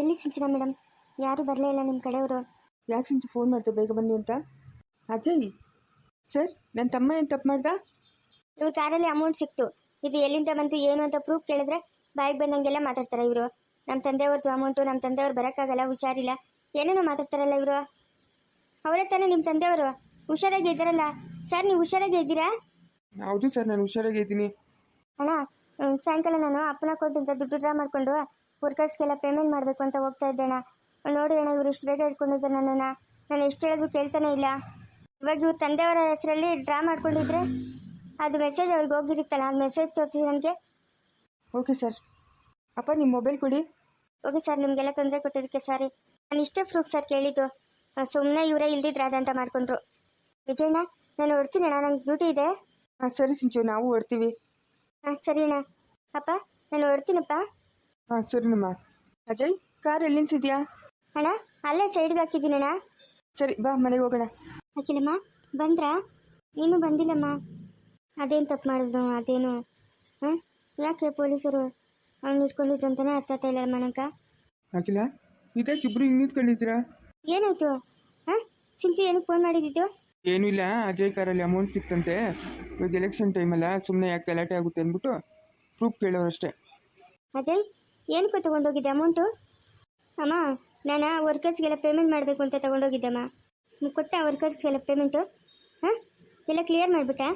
ಎಲ್ಲಿ ಸಿಂಚನ ಮೇಡಮ್? ಯಾರೂ ಬರಲೇ ಇಲ್ಲ ನಿಮ್ಮ ಕಡೆಯವರು. ಯಾಕೆ ಸಿಂಚು ಫೋನ್ ಮಾಡ್ದೆ ಬೇಗ ಬನ್ನಿ ಅಂತ? ಅಜಯ್ ಸರ್ ನನ್ನ ತಮ್ಮ ಏನು ತಪ್ಪು ಮಾಡ್ದ? ಇವ್ರ ಕಾರಲ್ಲಿ ಅಮೌಂಟ್ ಸಿಕ್ತು. ಇದು ಎಲ್ಲಿಂದ ಬಂತು ಏನು ಅಂತ ಪ್ರೂಫ್ ಕೇಳಿದ್ರೆ ಬಾಯಿಗೆ ಬಂದಂಗೆಲ್ಲ ಮಾತಾಡ್ತಾರೆ ಇವರು. ನಮ್ಮ ತಂದೆಯವ್ರದ್ದು ಅಮೌಂಟು ನಮ್ಮ ತಂದೆಯವ್ರು ಬರೋಕ್ಕಾಗಲ್ಲ ಹುಷಾರಿಲ್ಲ. ಏನೇನೋ ಮಾತಾಡ್ತಾರಲ್ಲ ಇವರು. ಅವರೇ ತಾನೇ ನಿಮ್ಮ ತಂದೆಯವರು? ಹುಷಾರಾಗಿ ಇದ್ದಾರಲ್ಲ? ಸರ್ ನೀವು ಹುಷಾರಾಗಿ ಇದ್ದೀರಾ? ಹೌದು ಸರ್ ನಾನು ಹುಷಾರಾಗಿ ಇದ್ದೀನಿ. ಅಣ್ಣ ಹ್ಮ್, ಸಾಯಂಕಾಲ ನಾನು ಅಪ್ಪನ ಕೊಟ್ಟಿಂದ ದುಡ್ಡು ಡ್ರಾ ಮಾಡಿಕೊಂಡು ವರ್ಕರ್ಸ್ಗೆಲ್ಲ ಪೇಮೆಂಟ್ ಮಾಡಬೇಕು ಅಂತ ಹೋಗ್ತಾ ಇದ್ದೆ ಅಣ್ಣ ನೋಡಿ ಅಣ್ಣ ಇವ್ರು ಇಷ್ಟು ಬೇಗ ಇಟ್ಕೊಂಡಿದ್ದಾರೆ ನನ್ನನ್ನು. ನಾನು ಎಷ್ಟು ಹೇಳಿದ್ರು ಕೇಳ್ತಾನೆ ಇಲ್ಲ. ಇವಾಗ ಇವ್ರ ತಂದೆಯವರ ಹೆಸರಲ್ಲಿ ಡ್ರಾ ಮಾಡ್ಕೊಂಡಿದ್ರೆ ಅದು ಮೆಸೇಜ್ ಅವ್ರಿಗೆ ಹೋಗಿರುತ್ತಲ್ಲ ಅದು ಮೆಸೇಜ್ ತೋರಿಸಿ ನನಗೆ. ಓಕೆ ಸರ್ ಅಪ್ಪ ನಿಮ್ಮ ಮೊಬೈಲ್ ಕೊಡಿ. ಓಕೆ ಸರ್ ನಿಮಗೆಲ್ಲ ತೊಂದರೆ ಕೊಟ್ಟಿದ್ದಕ್ಕೆ ಸಾರಿ ನಾನು ಇಷ್ಟೇ ಪ್ರೂಫ್ ಸರ್ ಕೇಳಿದ್ದು. ಸುಮ್ಮನೆ ಇವರೇ ಇಲ್ದಿದ್ರೆ ಅದಂತ ಮಾಡ್ಕೊಂಡ್ರು. ವಿಜಯಣ್ಣ ನಾನು ಹೊಡ್ತೀನಿ ಅಣ್ಣ ನಂಗೆ ಡ್ಯೂಟಿ ಇದೆ. ಹಾಂ ಸರಿ ಸಿಂಚು ನಾವು ಹೊಡ್ತೀವಿ. ಹಾಂ ಸರಿ ಅಣ್ಣ. ಅಪ್ಪ ನಾನು ಹೊಡ್ತೀನಪ್ಪ. ಹಾಂ ಸರಿನಮ್ಮ ಅಜಯ್ ಕಾರ್ ಎಲ್ಲಿ ನಿಲ್ಸಿದ್ಯಾ ಅಣ್ಣ ಅಲ್ಲೇ ಸೈಡ್ಗೆ ಹಾಕಿದ್ದೀನಿ ಅಣ್ಣ. ಸರಿ ಬಾ ಮನೆಗೆ ಹೋಗೋಣ. ಅಖಿಲಮ್ಮ ಬಂದ್ರಾ? ನೀನು ಬಂದಿಲ್ಲಮ್ಮ. ಅದೇನು ತಪ್ಪು ಮಾಡಿದ್ರು ಅದೇನು. ಹಾಂ? ಯಾಕೆ ಪೊಲೀಸರು ಅವ್ನು ಇಟ್ಕೊಂಡಿದ್ದು ಅಂತಲೇ ಅರ್ಥ ಆಗ್ತಾ ಇಲ್ಲ ಮನಕ ಅಖಿಲ ಇದಕ್ಕೆ ಇಬ್ರು ಹಿಂಗೆ ನಿಂತ್ಕೊಂಡಿದ್ದೀರಾ? ಏನಾಯ್ತು? ಹಾಂ? ಸಿಂಚು ಏನಕ್ಕೆ ಫೋನ್ ಮಾಡಿದ್ದು? ಏನೂ ಇಲ್ಲ ಅಜಯ್ ಕಾರಲ್ಲಿ ಅಮೌಂಟ್ ಸಿಕ್ತಂತೆ. ಇವಾಗ ಎಲೆಕ್ಷನ್ ಟೈಮಲ್ಲ ಸುಮ್ಮನೆ ಯಾಕೆ ಗಲಾಟೆ ಆಗುತ್ತೆ ಅಂದ್ಬಿಟ್ಟು ಪ್ರೂಫ್ ಕೇಳೋರಷ್ಟೇ ಅಜಯ್ ಏನಕ್ಕೆ ತೊಗೊಂಡೋಗಿದ್ದೆ ಅಮೌಂಟು? ಅಮ್ಮ, ನಾನು ವರ್ಕರ್ಸ್ಗೆಲ್ಲ ಪೇಮೆಂಟ್ ಮಾಡಬೇಕು ಅಂತ ತೊಗೊಂಡೋಗಿದ್ದೆ ಅಮ್ಮ. ಕೊಟ್ಟ ವರ್ಕರ್ಸ್ಗೆಲ್ಲ ಪೇಮೆಂಟು ಹಾಂ? ಎಲ್ಲ ಕ್ಲಿಯರ್ ಮಾಡಿಬಿಟ್ಟೆ?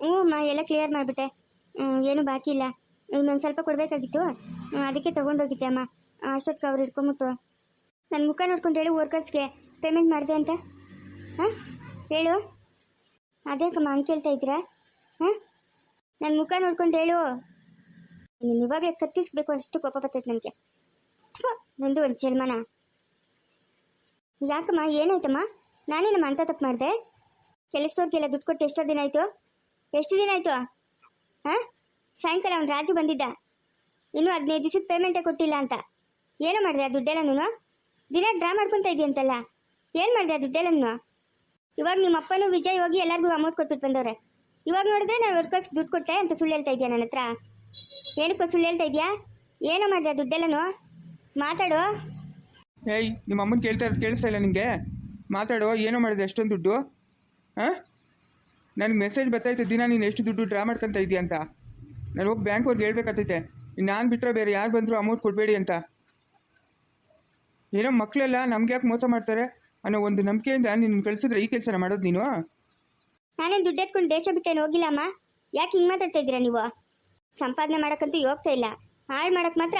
ಹ್ಞೂ ಅಮ್ಮ, ಎಲ್ಲ ಕ್ಲಿಯರ್ ಮಾಡಿಬಿಟ್ಟೆ. ಏನು ಬಾಕಿ ಇಲ್ಲ. ಇನ್ನೊಂದು ಸ್ವಲ್ಪ ಕೊಡಬೇಕಾಗಿತ್ತು. ಅದಕ್ಕೆ ತೊಗೊಂಡೋಗಿದ್ದೆ ಅಮ್ಮ. ಅಷ್ಟೊತ್ತಿಗೆ ಅವ್ರು ಇಟ್ಕೊಂಬಿಟ್ರು ನನ್ನ ಮುಖ ನೋಡ್ಕೊಂಡು ಹೇಳು ವರ್ಕರ್ಸ್ಗೆ ಪೇಮೆಂಟ್ ಮಾಡಿದೆ ಅಂತ. ಹಾಂ? ಹೇಳು. ಅದೇಕಮ್ಮ ಹಂಗೆ ಕೇಳ್ತಾ ಇದ್ದೀರಾ? ಹಾಂ? ನನ್ನ ಮುಖ ನೋಡ್ಕೊಂಡು ಹೇಳು. ನೀನು ಇವಾಗಲೇ ಕತ್ತಿಸ್ಬೇಕು ಅಷ್ಟು ಕೋಪ ಬರ್ತೈತೆ ನನಗೆ. ನಂದು ಒಂದು ಜನ್ಮನ. ಯಾಕಮ್ಮ, ಏನಾಯ್ತಮ್ಮ? ನಾನೇನಮ್ಮ ಅಂತ ತಪ್ಪು ಮಾಡಿದೆ? ಕೆಲಸದವ್ರಿಗೆಲ್ಲ ದುಡ್ಡು ಕೊಟ್ಟು ಎಷ್ಟೋ ದಿನ ಆಯಿತು? ಎಷ್ಟು ದಿನ ಆಯಿತು? ಹಾಂ ಸಾಯಂಕಾಲ ಅವ್ನು ರಾಜು ಬಂದಿದ್ದ. ಇನ್ನೂ ಹದಿನೈದು ದಿವಸದ ಪೇಮೆಂಟೇ ಕೊಟ್ಟಿಲ್ಲ ಅಂತ. ಏನು ಮಾಡಿದೆ ಆ ದುಡ್ಡೆಲ್ಲ ನೀನು? ದಿನ ಡ್ರಾ ಮಾಡ್ಕೊತಾ ಇದೆಯಂತಲ್ಲ ಏನು ಮಾಡಿದೆ ಆ ದುಡ್ಡೆಲ್ಲ ನೀನು? ಇವಾಗ ನಿಮ್ಮ ಅಪ್ಪನೂ ವಿಜಯ್ ಹೋಗಿ ಎಲ್ಲರಿಗೂ ಅಮೌಂಟ್ ಕೊಟ್ಬಿಟ್ಟು ಬಂದವ್ರೆ. ಇವಾಗ ನೋಡಿದ್ರೆ ನಾನು ವರ್ಕರ್ಸ್ ದುಡ್ಡು ಕೊಟ್ಟೆ ಅಂತ ಸುಳ್ಳು ಹೇಳ್ತಾ ಇದೆಯಾ ನನ್ನ ಹತ್ರ. ಏನಕ್ಕೋ ಸುಳ್ಳು ಹೇಳ್ತಾ ಇದೆಯಾ? ಏನೋ ಮಾಡಿದೆ ದುಡ್ಡೆಲ್ಲನು? ಮಾತಾಡು. ಏಯ್ ನಿಮ್ಮ ಅಮ್ಮನ ಕೇಳ್ತಾ ಇರೋದು ಕೇಳಿಸ್ತಾ ಇಲ್ಲ ನಿಮಗೆ ಮಾತಾಡೋ ಏನೋ ಮಾಡಿದೆ ಎಷ್ಟೊಂದು ದುಡ್ಡು? ಹಾಂ? ನನಗೆ ಮೆಸೇಜ್ ಬರ್ತಾಯಿತ್ತು ದಿನ ನೀನು ಎಷ್ಟು ದುಡ್ಡು ಡ್ರಾ ಮಾಡ್ಕೊತ ಇದೆಯಾ ಅಂತ. ನಾನು ಹೋಗಿ ಬ್ಯಾಂಕ್ವ್ರಿಗೆ ಹೇಳ್ಬೇಕಾಗ್ತೈತೆ ನಾನು ಬಿಟ್ಟರೆ ಬೇರೆ ಯಾರು ಬಂದರೂ ಅಮೌಂಟ್ ಕೊಡಬೇಡಿ ಅಂತ. ಏನೋ ಮಕ್ಕಳೆಲ್ಲ ನಮ್ಗೆ ಯಾಕೆ ಮೋಸ ಮಾಡ್ತಾರೆ ಅನ್ನೋ ಒಂದು ನಂಬಿಕೆಯಿಂದ ನಿನ್ನ ಕಳಿಸಿದ್ರೆ ಈ ಕೆಲಸನ ಮಾಡೋದು ನೀನು? ನಾನೇನು ದುಡ್ಡು ಎತ್ಕೊಂಡು ದೇಶ ಬಿಟ್ಟೇನು ಹೋಗಿಲ್ಲಮ್ಮ ಯಾಕೆ ಹಿಂಗೆ ಮಾತಾಡ್ತಾ ಇದ್ದೀರಾ ನೀವು? ಸಂಪಾದನೆ ಮಾಡೋಕ್ಕಂತೂ ಹೋಗ್ತಾ ಇಲ್ಲ. ಹಾಳು ಮಾಡೋಕ್ಕೆ ಮಾತ್ರ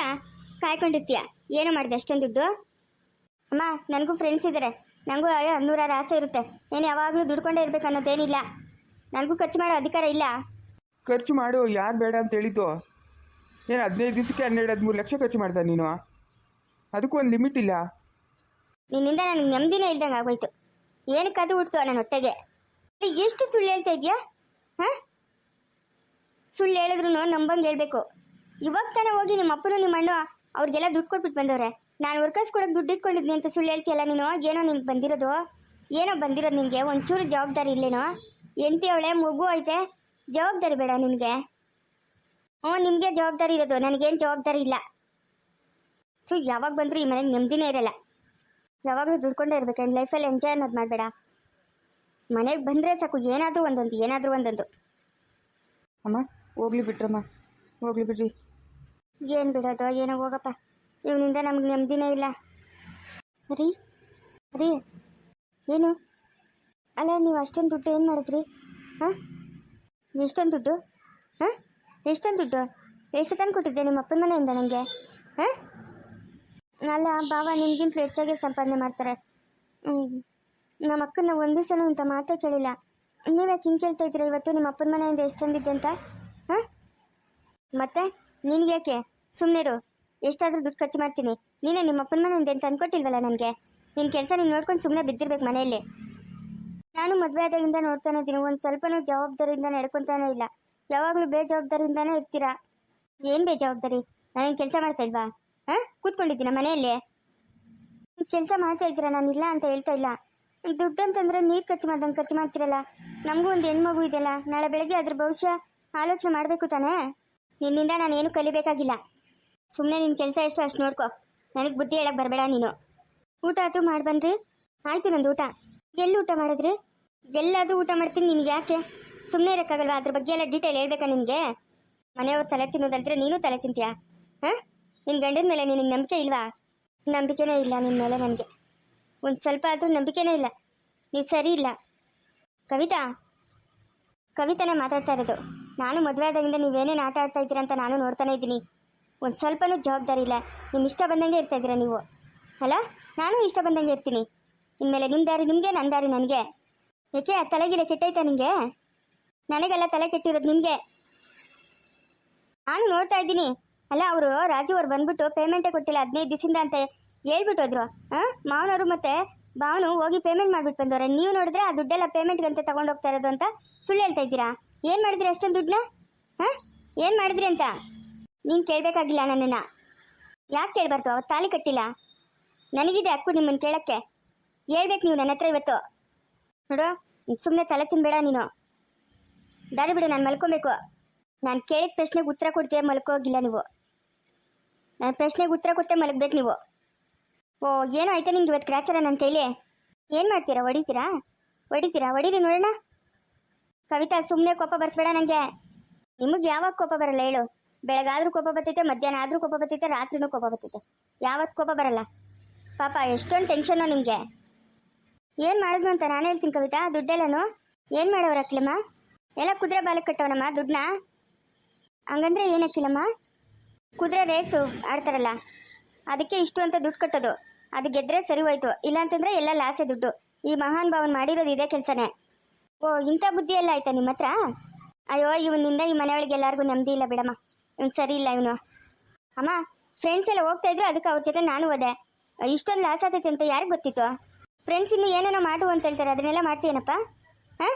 ಕಾಯ್ಕೊಂಡಿರ್ತೀಯ. ಏನು ಮಾಡಿದೆ ಅಷ್ಟೊಂದು ದುಡ್ಡು? ಅಮ್ಮ ನನಗೂ ಫ್ರೆಂಡ್ಸ್ ಇದ್ದಾರೆ ನನಗೂ ನೂರಾರು ಆಸೆ ಇರುತ್ತೆ. ಏನು ಯಾವಾಗಲೂ ದುಡ್ಕೊಂಡೇ ಇರಬೇಕು ಅನ್ನೋದೇನಿಲ್ಲ. ನನಗೂ ಖರ್ಚು ಮಾಡೋ ಅಧಿಕಾರ ಇಲ್ಲ. ಖರ್ಚು ಮಾಡು ಯಾರು ಬೇಡ ಅಂತ ಹೇಳಿದ್ದು? ಏನು ಹದಿನೈದು ದಿವಸಕ್ಕೆ ಹನ್ನೆರಡು ಹದಿಮೂರು ಲಕ್ಷ ಖರ್ಚು ಮಾಡ್ತಾ ನೀನು? ಅದಕ್ಕೂ ಒಂದು ಲಿಮಿಟ್ ಇಲ್ಲ. ನಿನ್ನಿಂದ ನನಗೆ ನೆಮ್ಮದಿನೇ ಇಲ್ದಂಗೆ ಆಗೋಯ್ತು. ಏನಕ್ಕೆ ಅದು ಹುಡ್ತು ನನ್ನ ಹೊಟ್ಟೆಗೆ? ಎಷ್ಟು ಸುಳ್ಳು ಹೇಳ್ತಾ ಇದೆಯಾ? ಹಾಂ? ಸುಳ್ಳು ಹೇಳಿದ್ರು ನಂಬಂಗೆ ಹೇಳ್ಬೇಕು. ಇವಾಗ ತಾನೇ ಹೋಗಿ ನಿಮ್ಮ ಅಪ್ಪನು ನಿಮ್ಮ ಅಣ್ಣ ಅವ್ರಿಗೆಲ್ಲ ದುಡ್ಡು ಕೊಟ್ಬಿಟ್ಟು ಬಂದವ್ರೆ. ನಾನು ವರ್ಕರ್ಸ್ ಕೊಡೋಕೆ ದುಡ್ಡು ಇಟ್ಕೊಂಡಿದ್ನಿ ಅಂತ ಸುಳ್ಳು ಹೇಳ್ತೀಯಲ್ಲ ನೀನು? ಏನೋ ನಿನ್ಗೆ ಬಂದಿರೋದು? ಏನೋ ಬಂದಿರೋದು ನಿನಗೆ ಒಂಚೂರು ಜವಾಬ್ದಾರಿ ಇಲ್ಲೇನೋ ಎಂತಿ ಅವಳೆ, ಮಗು ಐತೆ. ಜವಾಬ್ದಾರಿ ಬೇಡ ನಿನಗೆ. ಹ್ಞೂ ನಿಮಗೆ ಜವಾಬ್ದಾರಿ ಇರೋದು. ನನಗೇನು ಜವಾಬ್ದಾರಿ ಇಲ್ಲ. ಸೊ ಯಾವಾಗ ಬಂದರೂ ಈ ಮನೆಗೆ ನೆಮ್ಮದಿನೇ ಇರಲ್ಲ. ಯಾವಾಗಲೂ ದುಡ್ಕೊಂಡೇ ಇರಬೇಕು. ಲೈಫಲ್ಲಿ ಎಂಜಾಯ್ ಅನ್ನೋದು ಮಾಡಬೇಡ. ಮನೆಗೆ ಬಂದರೆ ಸಾಕು. ಏನಾದರೂ ಒಂದೊಂದು ಏನಾದರೂ ಒಂದೊಂದು. ಅಮ್ಮ, ಹೋಗ್ಲಿ ಬಿಟ್ರಮ್ಮ, ಹೋಗ್ಲಿ ಬಿಡ್ರಿ. ಏನು ಬಿಡೋದು, ಏನೋ ಹೋಗಪ್ಪ. ಇವನಿಂದ ನಮ್ಗೆ ನೆಮ್ಮದಿನೇ ಇಲ್ಲ. ರೀ ರೀ, ಏನು? ಅಲ್ಲ, ನೀವು ಅಷ್ಟೊಂದು ದುಡ್ಡು ಏನು ಮಾಡಿದ್ರಿ? ಹಾಂ? ಎಷ್ಟೊಂದು ದುಡ್ಡು? ಹಾಂ? ಎಷ್ಟೊಂದು ದುಡ್ಡು? ಎಷ್ಟು ತಂದು ಕೊಟ್ಟಿದ್ದೆ ನಿಮ್ಮ ಅಪ್ಪನ ಮನೆಯಿಂದ ನನಗೆ ಹಾಂ? ಅಲ್ಲ ಬಾವ ನಿಮಗಿಂತ ಹೆಚ್ಚಾಗಿ ಸಂಪಾದನೆ ಮಾಡ್ತಾರೆ. ನಮ್ಮ ಅಕ್ಕನ ಒಂದು ಸಲ ಇಂಥ ಮಾತೇ ಕೇಳಿಲ್ಲ. ನೀವ್ಯಾಕೆ ಹಿಂಗೆ ಕೇಳ್ತಾ ಇದ್ದೀರಾ ಇವತ್ತು? ನಿಮ್ಮ ಅಪ್ಪನ ಮನೆಯಿಂದ ಎಷ್ಟು ತಂದಿದ್ದೆ ಅಂತ? ಹಾಂ? ಮತ್ತೆ? ನಿನಗೆ ಯಾಕೆ? ಸುಮ್ಮನಿರು ಎಷ್ಟಾದರೂ ದುಡ್ಡು ಖರ್ಚು ಮಾಡ್ತೀನಿ. ನೀನೇ ನಿಮ್ಮ ಅಪ್ಪನ ಮನೆಯಿಂದ ಏನು ತಂದ್ಕೊಟ್ಟಿಲ್ವಲ್ಲ ನನಗೆ? ನಿನ್ನ ಕೆಲಸ ನೀನು ನೋಡ್ಕೊಂಡು ಸುಮ್ಮನೆ ಬಿದ್ದಿರ್ಬೇಕು ಮನೆಯಲ್ಲಿ. ನಾನು ಮದುವೆ ಆದಾಗಿಂದ ನೋಡ್ತಾನೆ ಇದ್ದೀನಿ. ಒಂದು ಸ್ವಲ್ಪನೂ ಜವಾಬ್ದಾರಿಯಿಂದ ನಡ್ಕೊತಾನೇ ಇಲ್ಲ. ಯಾವಾಗಲೂ ಬೇಜವಾಬ್ದಾರಿಯಿಂದಾನೇ ಇರ್ತೀರಾ? ಏನು ಬೇಜವಾಬ್ದಾರಿ? ನಾನೇನು ಕೆಲಸ ಮಾಡ್ತಾ ಇಲ್ವಾ? ಹಾಂ? ಕೂತ್ಕೊಂಡಿದ್ದೀನ ಮನೆಯಲ್ಲಿ? ಕೆಲಸ ಮಾಡ್ತಾ ಇದ್ದೀರಾ? ನಾನು ಇಲ್ಲ ಅಂತ ಹೇಳ್ತಾ ಇಲ್ಲ. ದುಡ್ಡು ಅಂತಂದ್ರೆ ನೀರು ಖರ್ಚು ಮಾಡ್ದಂಗೆ ಖರ್ಚು ಮಾಡ್ತಿರಲ್ಲ? ನಮಗೂ ಒಂದು ಹೆಣ್ಮಗು ಇದೆಯಲ್ಲ, ನಾಳೆ ಬೆಳಗ್ಗೆ ಅದ್ರ ಭವಿಷ್ಯ ಆಲೋಚನೆ ಮಾಡಬೇಕು ತಾನೇ? ನಿನ್ನಿಂದ ನಾನು ಏನು ಕಲಿಬೇಕಾಗಿಲ್ಲ. ಸುಮ್ಮನೆ ನಿನ್ನ ಕೆಲಸ ಎಷ್ಟು ಅಷ್ಟು ನೋಡ್ಕೊ. ನನಗೆ ಬುದ್ಧಿ ಹೇಳಕ್ಕೆ ಬರಬೇಡ ನೀನು. ಊಟ ಆದರೂ ಮಾಡಿ ಬನ್ರಿ. ಆಯ್ತು ನಂದು ಊಟ. ಎಲ್ಲಿ ಊಟ ಮಾಡಿದ್ರಿ? ಎಲ್ಲಾದರೂ ಊಟ ಮಾಡ್ತೀನಿ ನಿನಗೆ ಯಾಕೆ? ಸುಮ್ಮನೆ ಇರೋಕ್ಕಾಗಲ್ವಾ? ಅದ್ರ ಬಗ್ಗೆ ಎಲ್ಲ ಡೀಟೇಲ್ ಹೇಳ್ಬೇಕಾ ನಿನಗೆ? ಮನೆಯವ್ರು ತಲೆ ತಿನ್ನೋದಲ್ದ್ರೆ ನೀನು ತಲೆ ತಿಂತೀಯಾ? ಹಾಂ? ನಿನ್ನ ಗಂಡನ ಮೇಲೆ ನಿನಗೆ ನಂಬಿಕೆ ಇಲ್ವಾ? ನಂಬಿಕೆನೇ ಇಲ್ಲ ನಿನ್ನ ಮೇಲೆ ನನಗೆ. ಒಂದು ಸ್ವಲ್ಪ ಆದರೂ ನಂಬಿಕೆನೇ ಇಲ್ಲ. ನೀವು ಸರಿ ಇಲ್ಲ. ಕವಿತಾ? ಕವಿತಾನೇ ಮಾತಾಡ್ತಾ ಇರೋದು. ನಾನು ಮದುವೆ ಆದಾಗಿಂದ ನೀವೇನೇನು ಆಟ ಆಡ್ತಾ ಇದ್ದೀರಾ ಅಂತ ನಾನು ನೋಡ್ತಾನೆ ಇದ್ದೀನಿ. ಒಂದು ಸ್ವಲ್ಪನೂ ಜವಾಬ್ದಾರಿ ಇಲ್ಲ. ನಿಮ್ಮ ಇಷ್ಟ ಬಂದಂಗೆ ಇರ್ತಾ ಇದ್ದೀರಾ ನೀವು. ಅಲ್ಲ? ನಾನು ಇಷ್ಟ ಬಂದಂಗೆ ಇರ್ತೀನಿ. ಇನ್ಮೇಲೆ ನಿಮ್ಮ ದಾರಿ ನಿಮಗೆ ನನ್ನ ದಾರಿ ನನಗೆ. ಯಾಕೆ ಆ ತಲೆಗಿಲ್ಲ ಕೆಟ್ಟೈತಾ ನಿಮಗೆ ನನಗೆಲ್ಲ ತಲೆ ಕೆಟ್ಟಿರೋದು ನಿಮಗೆ. ನಾನು ನೋಡ್ತಾ ಇದ್ದೀನಿ. ಅಲ್ಲ, ಅವರು ರಾಜು ಅವ್ರು ಬಂದ್ಬಿಟ್ಟು ಪೇಮೆಂಟೇ ಕೊಟ್ಟಿಲ್ಲ, ಹದಿನೈದು ದಿವಸದಿಂದ ಅಂತ. ಹೇಳ್ಬಿಟ್ಟು ಹೋದ್ರು ಹಾಂ ಮಾವನವರು ಮತ್ತೆ ಭಾವನು ಹೋಗಿ ಪೇಮೆಂಟ್ ಮಾಡ್ಬಿಟ್ಟು ಬಂದವ್ರೆ. ನೀವು ನೋಡಿದ್ರೆ ಆ ದುಡ್ಡೆಲ್ಲ ಪೇಮೆಂಟ್ಗಂತ ತಗೊಂಡು ಹೋಗ್ತಾ ಇರೋದು ಅಂತ ಸುಳ್ಳು ಹೇಳ್ತಾ ಇದ್ದೀರಾ? ಏನು ಮಾಡಿದ್ರಿ ಅಷ್ಟೊಂದು ದುಡ್ಡನ್ನ? ಹಾಂ ಏನು ಮಾಡಿದ್ರಿ ಅಂತ? ನೀನು ಕೇಳಬೇಕಾಗಿಲ್ಲ ನನ್ನನ್ನು. ಯಾಕೆ ಕೇಳ್ಬಾರ್ದು? ಅವತ್ತು ತಾಲಿ ಕಟ್ಟಿಲ್ಲ. ನನಗಿದೆ ಹಕ್ಕು ನಿಮ್ಮನ್ನು ಕೇಳಕ್ಕೆ. ಹೇಳ್ಬೇಕು ನೀವು ನನ್ನ ಹತ್ರ ಇವತ್ತು. ನೋಡು ಸುಮ್ಮನೆ ತಲೆ ತಿನ್ಬೇಡ ನೀನು. ದಾರಿ ಬಿಡು, ನಾನು ಮಲ್ಕೊಬೇಕು. ನಾನು ಕೇಳಿದ ಪ್ರಶ್ನೆಗೆ ಉತ್ತರ ಕೊಡ್ತೀಯ ಮಲ್ಕೋಗಿಲ್ಲ ನೀವು? ನಾನು ಪ್ರಶ್ನೆಗೆ ಉತ್ತರ ಕೊಟ್ಟೆ ಮಲಗ್ಬೇಕು ನೀವು. ಓ, ಏನೋ ಆಯ್ತಾ ನಿಂಗೆ ಇವತ್ತು ಕ್ರ್ಯಾಚರ ನನ್ನ ಕೈಲಿ? ಏನು ಮಾಡ್ತೀರಾ, ಹೊಡಿತೀರಾ? ಹೊಡಿತೀರಾ? ಹೊಡೀರಿ ನೋಡೋಣ. ಕವಿತಾ ಸುಮ್ಮನೆ ಕೋಪ ಬರ್ಸ್ಬೇಡ ನನಗೆ ನಿಮಗೆ ಯಾವಾಗ ಕೋಪ ಬರಲ್ಲ ಹೇಳು. ಬೆಳಗಾದ್ರೂ ಕೋಪ ಬರ್ತೈತೆ, ಮಧ್ಯಾಹ್ನ ಆದರೂ ಕೋಪ ಬರ್ತೈತೆ, ರಾತ್ರಿನೂ ಕೋಪ ಬರ್ತೈತೆ. ಯಾವತ್ತು ಕೋಪ ಬರಲ್ಲ. ಪಾಪ, ಎಷ್ಟೊಂದು ಟೆನ್ಷನ್ನು ನಿಮಗೆ. ಏನು ಮಾಡಿದ್ನು ಅಂತ ನಾನು ಹೇಳ್ತೀನಿ ಕವಿತಾ, ದುಡ್ಡೆಲ್ಲನು? ಏನು ಮಾಡೋರು ಅಕ್ಲಮ್ಮ ಎಲ್ಲ ಕುದುರೆ ಬಾಲಕ್ಕೆ ಕಟ್ಟವನಮ್ಮ ದುಡ್ಡನ್ನ? ಹಂಗಂದ್ರೆ ಏನಕ್ಕಿಲ್ಲಮ್ಮ ಕುದುರೆ ರೇಸು ಆಡ್ತಾರಲ್ಲ. ಅದಕ್ಕೆ ಇಷ್ಟು ಅಂತ ದುಡ್ಡು ಕಟ್ಟೋದು. ಅದು ಗೆದ್ರೆ ಸರಿ ಹೋಯ್ತು. ಇಲ್ಲಾಂತಂದ್ರೆ ಎಲ್ಲ ಲಾಸೆ ದುಡ್ಡು. ಈ ಮಹಾನ್ ಭಾವನ್ ಮಾಡಿರೋದು ಇದೇ ಕೆಲಸನೇ. ಓ, ಇಂಥ ಬುದ್ಧಿ ಎಲ್ಲ ಆಯ್ತಾ ನಿಮ್ಮ ಹತ್ರ? ಅಯ್ಯೋ, ಇವನಿಂದ ಈ ಮನೆಯೊಳಗೆ ಎಲ್ಲರಿಗೂ ನೆಮ್ಮದಿ ಇಲ್ಲ ಬಿಡಮ್ಮ. ಇವ್ನು ಸರಿ ಇಲ್ಲ ಇವನು. ಅಮ್ಮ ಫ್ರೆಂಡ್ಸ್ ಎಲ್ಲ ಹೋಗ್ತಾ ಇದ್ರು, ಅದಕ್ಕೆ ಅವ್ರ ಜೊತೆ ನಾನು ಹೋದೆ. ಇಷ್ಟೊಂದು ಲಾಸ್ ಆಗ್ತೈತೆ ಅಂತ ಯಾರಿಗೆ ಗೊತ್ತಿತ್ತು? ಫ್ರೆಂಡ್ಸ್ ಇನ್ನು ಏನೇನೋ ಮಾಡು ಅಂತ ಹೇಳ್ತಾರೆ, ಅದನ್ನೆಲ್ಲ ಮಾಡ್ತೀಯನಪ್ಪ? ಹಾಂ?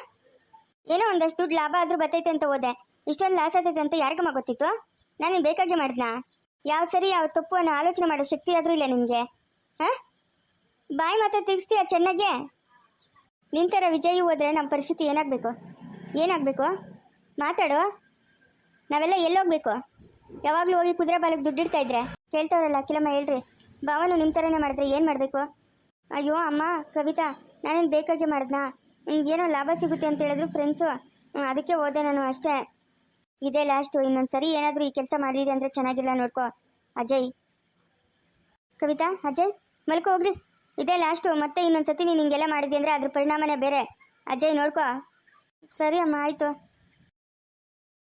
ಏನೋ ಒಂದಷ್ಟು ದುಡ್ಡು ಲಾಭ ಆದರೂ ಬರ್ತೈತೆ ಅಂತ ಹೋದೆ. ಇಷ್ಟೊಂದು ಲಾಸ್ ಆಗ್ತೈತೆ ಅಂತ ಯಾರಿಗಮ್ಮ ಗೊತ್ತಿತ್ತು? ನಾನು ಬೇಕಾಗೆ ಮಾಡಿದ್ನಾ? ಯಾವ ಸರಿ, ಯಾವ ತಪ್ಪು ಅನ್ನೋ ಆಲೋಚನೆ ಮಾಡೋ ಶಕ್ತಿ ಆದರೂ ಇಲ್ಲ ನಿನಗೆ ಹಾಂ? ಬಾಯಿ ಮಾತ್ರ ತೆಗಿಸ್ತೀಯ ಚೆನ್ನಾಗೆ? ನಿಂತರ ವಿಜಯ್ ಹೋದರೆ ನಮ್ಮ ಪರಿಸ್ಥಿತಿ ಏನಾಗಬೇಕು? ಏನಾಗಬೇಕು? ಮಾತಾಡು. ನಾವೆಲ್ಲ ಎಲ್ಲೋಗ್ಬೇಕು. ಯಾವಾಗಲೂ ಹೋಗಿ ಕುದುರೆ ಬಾಲಕ್ಕೆ ದುಡ್ಡಿಡ್ತಾ ಇದ್ರೆ. ಕೇಳ್ತಾವ್ರಲ್ಲ ಅಖಿಲಮ್ಮ ಹೇಳ್ರಿ. ಭಾವನು ನಿಮ್ಮ ಥರನೇ ಮಾಡಿದ್ರೆ ಏನು ಮಾಡಬೇಕು? ಅಯ್ಯೋ, ಅಮ್ಮ, ಕವಿತಾ, ನಾನೇನು ಬೇಕಾಗೆ ಮಾಡಿದ್ನಾ? ನಿಮ್ಗೆ ಏನೋ ಲಾಭ ಸಿಗುತ್ತೆ ಅಂತ ಹೇಳಿದ್ರು ಫ್ರೆಂಡ್ಸು ಅದಕ್ಕೆ ಹೋದೆ ನಾನು ಅಷ್ಟೇ. ಇದೇ ಲಾಸ್ಟು ಇನ್ನೊಂದು ಸರಿ ಏನಾದರೂ ಈ ಕೆಲಸ ಮಾಡಿದೆ ಅಂದರೆ ಚೆನ್ನಾಗಿಲ್ಲ ನೋಡ್ಕೋ. ಅಜಯ್. ಕವಿತಾ, ಅಜಯ್, ಮಲ್ಕೋ ಹೋಗ್ರಿ. ಇದೇ ಲಾಸ್ಟು ಮತ್ತೆ ಇನ್ನೊಂದು ಸತಿ ನೀನು ಹಿಂಗೆಲ್ಲ ಮಾಡಿದ್ದೆ ಅಂದರೆ ಅದ್ರ ಪರಿಣಾಮನೇ ಬೇರೆ. ಅಜಯ್ ನೋಡ್ಕೋ. ಸರಿ ಅಮ್ಮ, ಆಯಿತು.